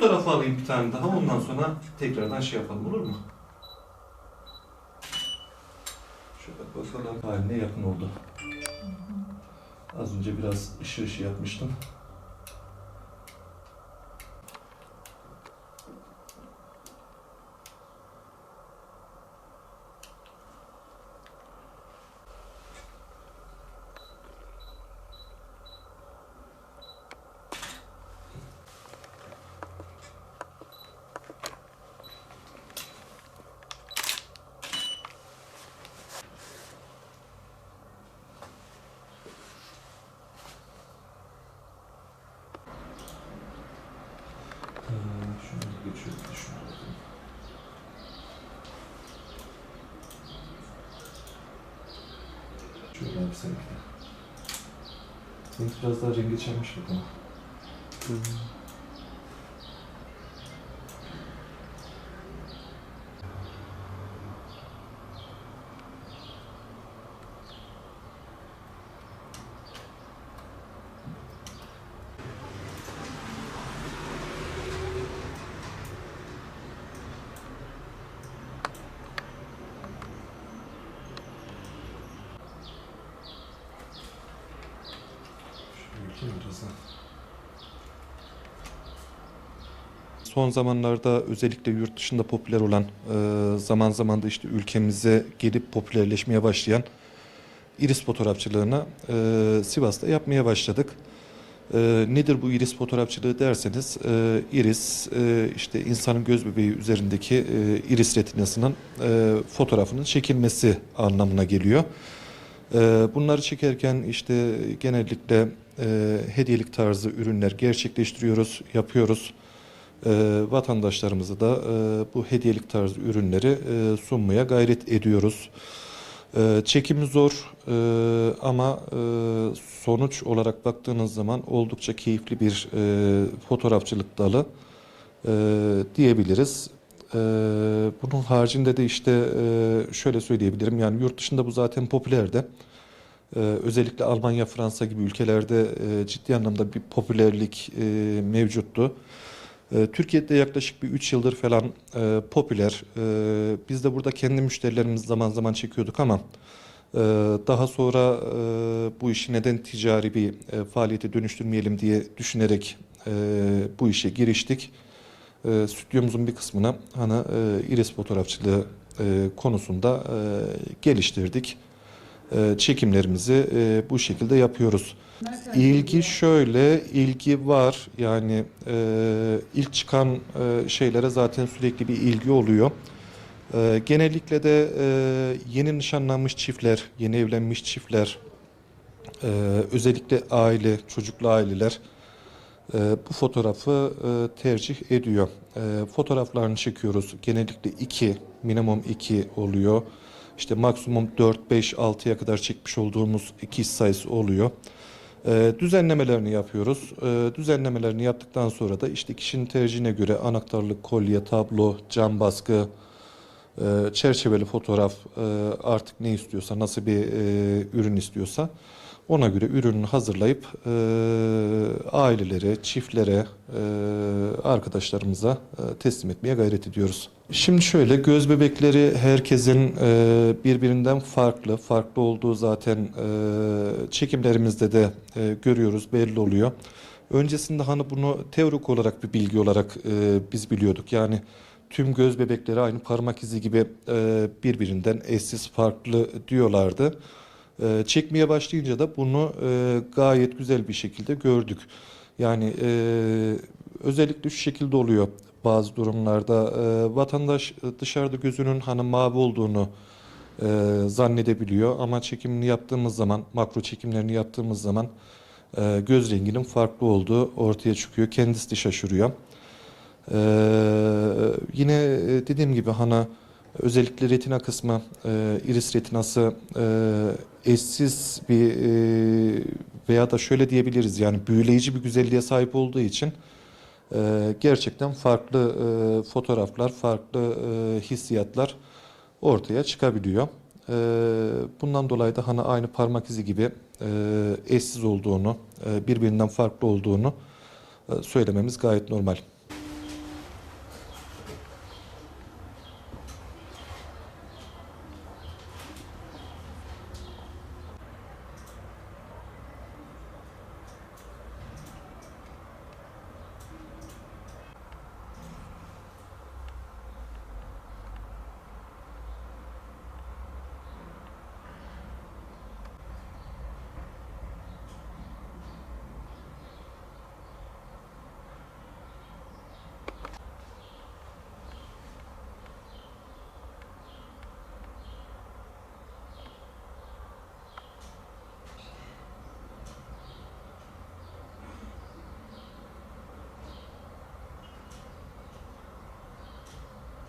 fotoğrafı alayım bir tane daha. Ondan sonra tekrardan şey yapalım olur mu? Şöyle bakalım. Haline yakın oldu. Az önce biraz ışığı ışığı yapmıştım. Şöyle de. Seninki biraz daha rengi geçermiş bak ama. Şöyle geçeyim biraz. Son zamanlarda özellikle yurt dışında popüler olan, e, zaman zaman da işte ülkemize gelip popülerleşmeye başlayan iris fotoğrafçılığını e, Sivas'ta yapmaya başladık. E, Nedir bu iris fotoğrafçılığı derseniz, iris işte insanın göz bebeği üzerindeki iris retinasının fotoğrafının çekilmesi anlamına geliyor. Bunları çekerken işte genellikle e, hediyelik tarzı ürünler gerçekleştiriyoruz, yapıyoruz. E, vatandaşlarımıza da e, bu hediyelik tarzı ürünleri e, sunmaya gayret ediyoruz. E, çekimi zor e, ama e, sonuç olarak baktığınız zaman oldukça keyifli bir e, fotoğrafçılık dalı e, diyebiliriz. E, bunun haricinde de işte e, şöyle söyleyebilirim yani yurt dışında bu zaten popülerdi. Ee, özellikle Almanya, Fransa gibi ülkelerde e, ciddi anlamda bir popülerlik e, mevcuttu. E, Türkiye'de yaklaşık bir 3 yıldır falan e, popüler. E, biz de burada kendi müşterilerimiz zaman zaman çekiyorduk ama daha sonra bu işi neden ticari bir faaliyete dönüştürmeyelim diye düşünerek bu işe giriştik. E, stüdyomuzun bir kısmını hani iris fotoğrafçılığı konusunda geliştirdik çekimlerimizi e, bu şekilde yapıyoruz. İlgi şöyle, ilgi var yani e, ilk çıkan e, şeylere zaten sürekli bir ilgi oluyor. E, genellikle de e, yeni nişanlanmış çiftler, yeni evlenmiş çiftler, e, özellikle aile, çocuklu aileler e, bu fotoğrafı e, tercih ediyor. E, fotoğraflarını çekiyoruz. Genellikle iki, minimum iki oluyor. İşte maksimum 4, 5, 6'ya kadar çekmiş olduğumuz iki sayısı oluyor. E, düzenlemelerini yapıyoruz. E, düzenlemelerini yaptıktan sonra da işte kişinin tercihine göre anahtarlık, kolye, tablo, cam baskı, e, çerçeveli fotoğraf e, artık ne istiyorsa, nasıl bir e, ürün istiyorsa ona göre ürünü hazırlayıp e, ailelere, çiftlere, e, arkadaşlarımıza e, teslim etmeye gayret ediyoruz. Şimdi şöyle göz bebekleri herkesin e, birbirinden farklı, farklı olduğu zaten e, çekimlerimizde de e, görüyoruz, belli oluyor. Öncesinde hani bunu teorik olarak bir bilgi olarak e, biz biliyorduk. Yani tüm göz bebekleri aynı parmak izi gibi e, birbirinden eşsiz farklı diyorlardı. E, çekmeye başlayınca da bunu e, gayet güzel bir şekilde gördük. Yani e, özellikle şu şekilde oluyor bazı durumlarda. E, vatandaş dışarıda gözünün hani mavi olduğunu e, zannedebiliyor ama çekimini yaptığımız zaman, makro çekimlerini yaptığımız zaman e, göz renginin farklı olduğu ortaya çıkıyor. Kendisi de şaşırıyor. Ee, yine e, dediğim gibi hani özellikle retina kısmı, e, iris retinası e, eşsiz bir e, veya da şöyle diyebiliriz yani büyüleyici bir güzelliğe sahip olduğu için e, gerçekten farklı e, fotoğraflar, farklı e, hissiyatlar ortaya çıkabiliyor. E, bundan dolayı da hani aynı parmak izi gibi e, eşsiz olduğunu, e, birbirinden farklı olduğunu e, söylememiz gayet normal.